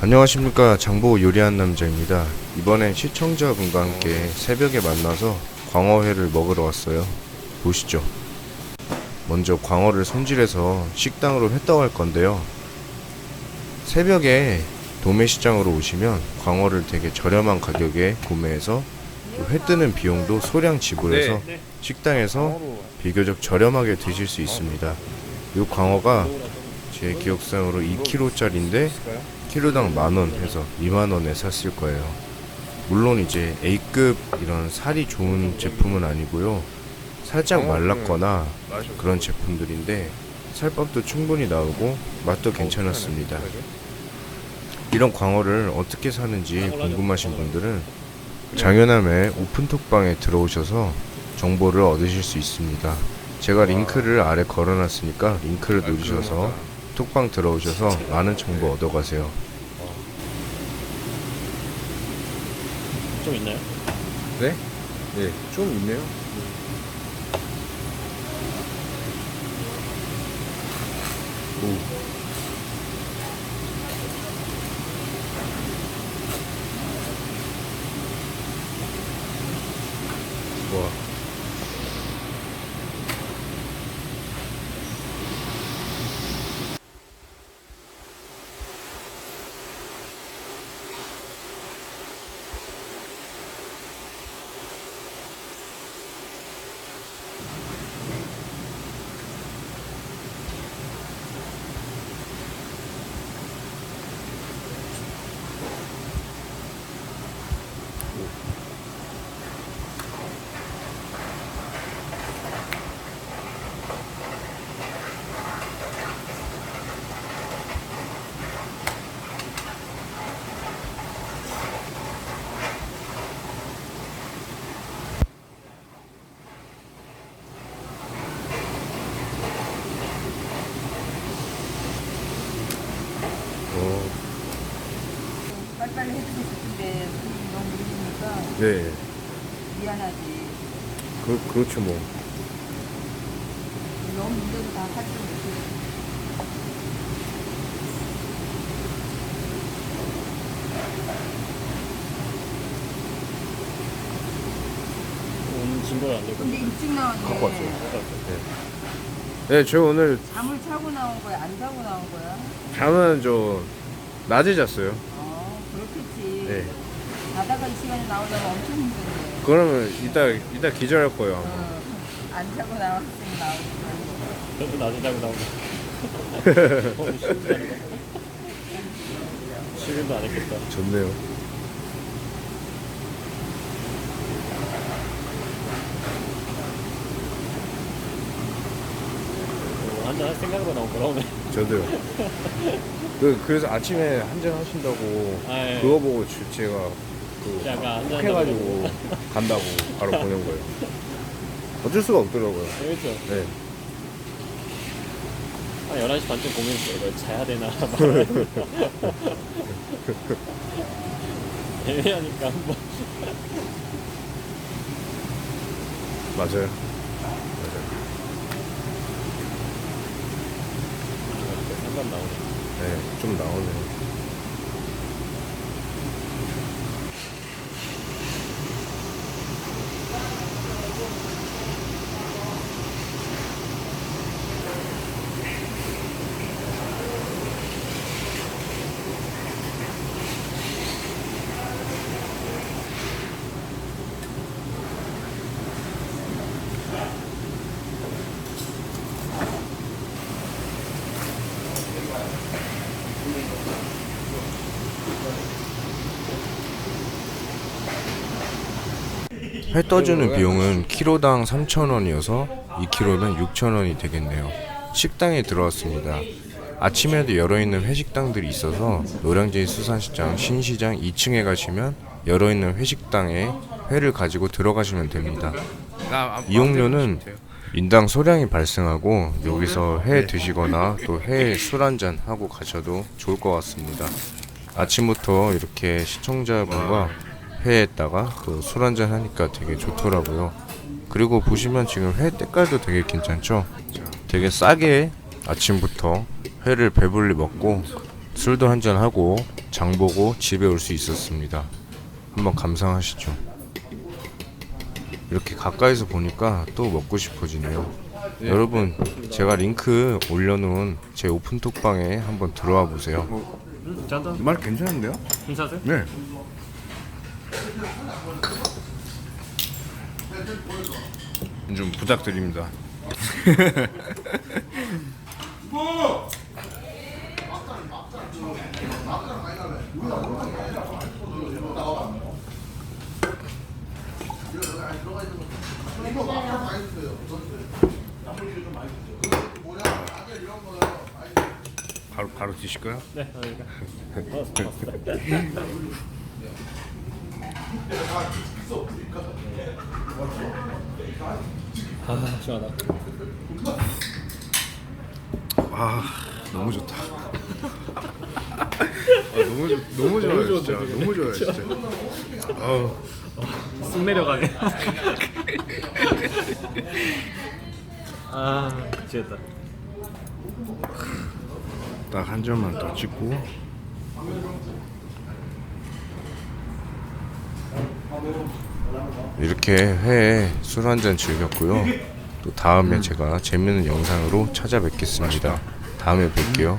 안녕하십니까 장보 요리한 남자입니다. 이번엔 시청자분과 함께 새벽에 만나서 광어회를 먹으러 왔어요. 보시죠. 먼저 광어를 손질해서 식당으로 회떠갈 건데요. 새벽에 도매시장으로 오시면 광어를 되게 저렴한 가격에 구매해서 회 뜨는 비용도 소량 지불해서 식당에서 비교적 저렴하게 드실 수 있습니다. 이 광어가 제 기억상으로 2kg짜리인데 키로당 만원 해서 2만 원에 샀을 거예요. 물론 이제 A급 이런 살이 좋은 제품은 아니고요. 살짝 말랐거나 그런 제품들인데 살밥도 충분히 나오고 맛도 괜찮았습니다. 이런 광어를 어떻게 사는지 궁금하신 분들은 장현암의 오픈톡방에 들어오셔서 정보를 얻으실 수 있습니다. 제가 링크를 아래 걸어놨으니까 링크를 누르셔서 톡방 들어오셔서 많은 정보 얻어가세요. 좀 있나요? 네? 네, 좀 있네요. 오. 와. 어, 빨리빨리 해주고 싶은데 손님 너무 늦으니까 네. 미안하지. 그, 그렇죠, 뭐. 너무 늦어서 다 살짝 못해. 오늘 진거를 안 되고. 근데 일찍 나왔네. 갖고 왔어요. 네, 저 오늘 잠을 자고 나온 거야? 안 자고 나온 거야? 잠은 저 낮에 잤어요. 어, 그렇겠지. 네. 자다가 이 시간에 나오려면 엄청 힘든데. 그러면 이따 이따 기절할 거예요. 아마. 어, 안 자고 나왔으면 나오지. 저도 낮에 자고 나오고. 너무 거. 실행도 안 했겠다. 좋네요. 할 생각으로 나온 거라 오늘. 저도요. 그 그래서 아침에 한잔 하신다고 아, 예. 그거 보고 주- 제가 그 약간 한잔 해가지고 간다고 바로 보낸 거예요. 어쩔 수가 없더라고요. 그렇죠. 네. 한 11시 반쯤 고민했어요. 이거 자야 되나. 애매하니까 한번. 맞아요. 상관 나오네. 네, 좀 나오네 회 떠주는 비용은 키로당 3,000원이어서 2kg면 6,000원이 되겠네요. 식당에 들어왔습니다. 아침에도 열어있는 회식당들이 있어서 노량진 수산시장 신시장 2층에 가시면 열어있는 회식당에 회를 가지고 들어가시면 됩니다. 이용료는 인당 소량이 발생하고 여기서 회 드시거나 또 회 술 한잔 하고 가셔도 좋을 것 같습니다. 아침부터 이렇게 시청자분과 회에다가 또 술 한잔 하니까 되게 좋더라고요. 그리고 보시면 지금 회 때깔도 되게 괜찮죠? 되게 싸게 아침부터 회를 배불리 먹고 술도 한잔 하고 장 보고 집에 올 수 있었습니다. 한번 감상하시죠. 이렇게 가까이서 보니까 또 먹고 싶어지네요. 여러분, 제가 링크 올려놓은 제 오픈 톡방에 한번 들어와 보세요. 음, 짠짠. 말 괜찮은데요? 괜찮으세요? 네. 좀 부탁드립니다. 바로 바로 드실까요? 네. 그러니까. 어. 아, 시원하다. 아 너무 좋다. 아, 너무 좋 너무 좋아요 진짜 너무 좋아요 진짜. 아우 쑥 내려가게. 아, 미치겠다. 딱한 점만 더 찍고 이렇게 회에 술한잔 즐겼고요. 또 다음에 제가 재밌는 영상으로 찾아뵙겠습니다. 다음에 뵐게요.